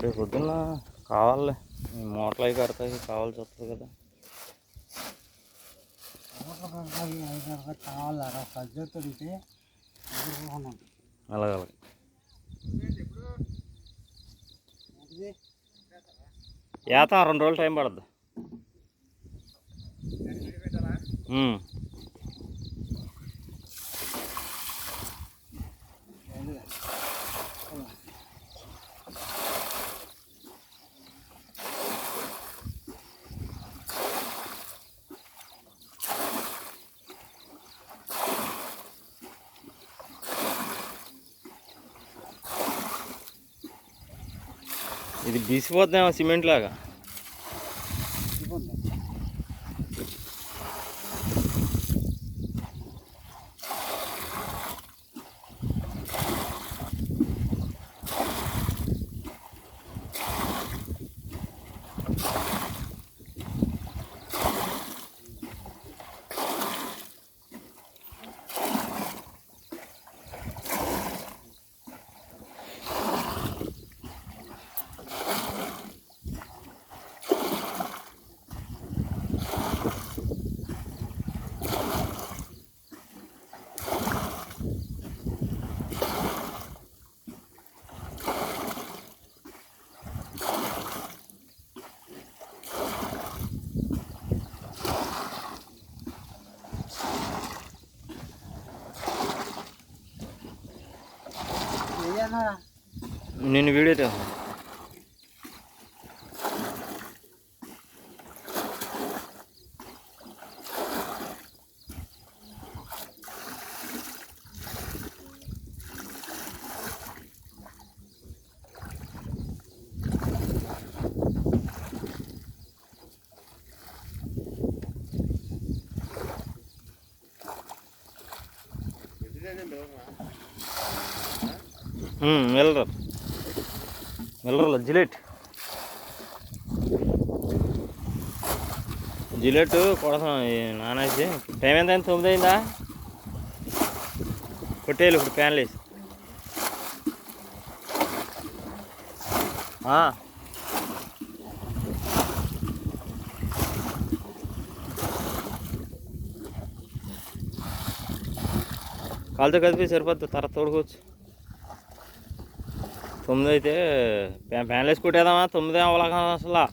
రేపు పొద్దున్న కావాలి మూటలు అవి కడతాయి కావాల్సి వస్తుంది కదా. అలాగే అలాగే. ఏతా రెండు రోజులు టైం పడుద్ది. ఇది బీసిపోతుందేమో సిమెంట్ లాగా నేను వీడియో తీస్తాను వెళ్ళరు మిల్లర్ల జిలెట్. జిలెట్ కొడతాం నానేసి. టైం ఎంత అయింది? తొమ్మిది అయిందా? కొట్టేయాలి ఇప్పుడు ప్యాన్లు వేసి. కాలుతో కదిపి సరిపోద్ది తర్వాత తోడుకోవచ్చు. తొమ్మిది అయితే ప్యాన్లు వేసి కొట్టేద్దామా? తొమ్మిది అవ్వలేక అసలు.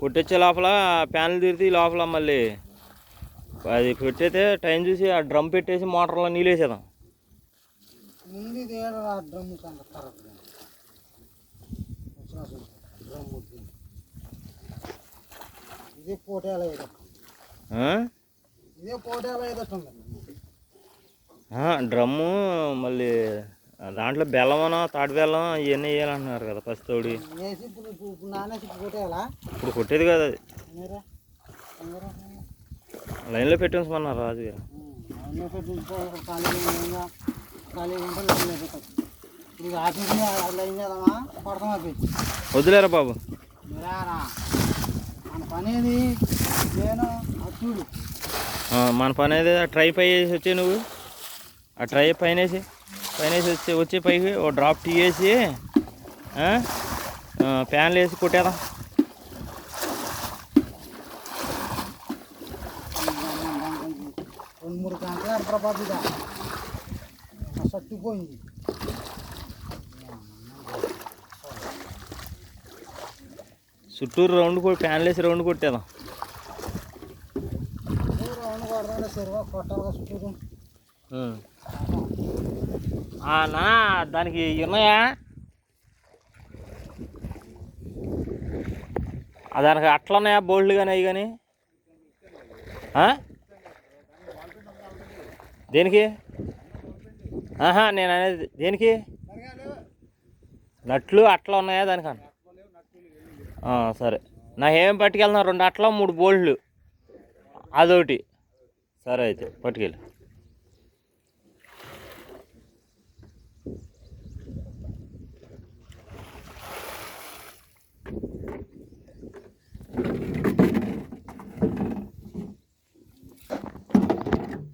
కొట్టొచ్చే లోపల ప్యాన్లు తిరిగి లోపల మళ్ళీ అది పెట్టయితే టైం చూసి ఆ డ్రమ్ పెట్టేసి మోటార్లో నీళ్ళు వేసేద్దాం. ఇది పోటీల? ఇదే పోటీల ఆ, డ్రమ్ము మళ్ళీ దాంట్లో బెల్లమనో తాటి బెల్లం ఇవన్నీ వేయాలంటున్నారు కదా పసితోడి ఇప్పుడు కొట్టేది కదా అది. లైన్లో పెట్టేమన్నారు రాజు గారు వదిలేరా బాబు? మన పని ఏది? అయితే ట్రై పై వేసి వచ్చే నువ్వు? ఆ ట్రై పైన వేసి. పైన వేసి వచ్చి వచ్చే పైకి ఓ డ్రాప్ టీ వేసి ఆ, ఆ, ప్యాన్లు వేసి కొట్టేద్దాం రెండు మూడు గంటలు అంటారా బాబు ఇక సట్టిపోయింది చుట్టూరు రౌండ్ కొట్టి ప్యాన్లు వేసి రౌండ్ కొట్టేద్దాం రౌండ్ కొడదాం సరిగా కొట్టాలిగా చుట్టూరు ఉం. ఆ, నా దానికి ఉన్నాయా? దానికి అట్లున్నాయా బోల్డ్లు కానీ అవి కానీ. దేనికి? ఆహా నేను అనేది దేనికి? నట్లు అట్లా ఉన్నాయా దానికన్నా సరే. నా ఏం పట్టుకెళ్తున్నా రెండు అట్లా మూడు బోల్డ్లు. అదొకటి. సరే అయితే పట్టుకెళ్ళి కోపం తమాయించుకోలేకపోతున్నాను పెళ్ళి రోజున పని చెప్పి సామాన్య తిట్టి పడదండి పాము ఆ? ఎన్ని రోజులు కూడా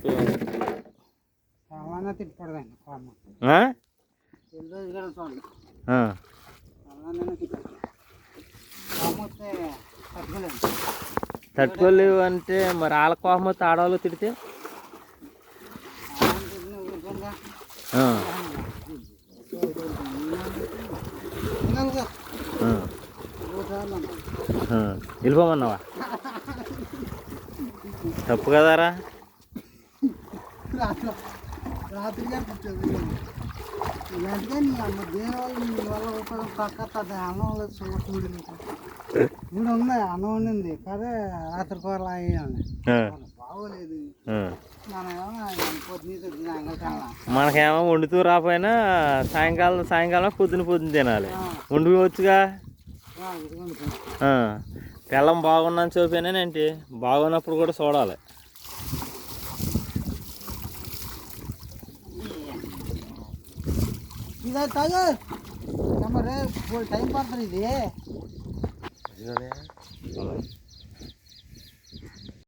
చూడండి. ఆ. అలానే పాము వస్తే తట్టుకోలేము తట్టుకోలేవు అంటే మరి వాళ్ళ కోపం వస్తే ఆడవాళ్ళు తిడితే. వెళ్ళిపోమన్నావా? తప్పు కదారా? రాత్రి రాత్రి కనిపించేది ఇలాంటిదే నీ అమ్మ దేని వల్ల నీ వల్ల ఉపయోగం పక్క పెద్ద అన్నం లేదు నీకు ఇప్పుడు ఉంది అన్నం ఉండింది కానీ రాత్రి కూరలు అయ్యాను ఆ. బాగోలేదు. మనకేమో వండుతూ రాపోయినా సాయంకాలం సాయంకాలం పొద్దున పొద్దున తినాలి. వండుకోవచ్చుగా. పిల్లం బాగున్నాను చూపానేంటి బాగున్నప్పుడు కూడా చూడాలి. ఇది తాగు. మరి టైం పడుతుంది ఇది.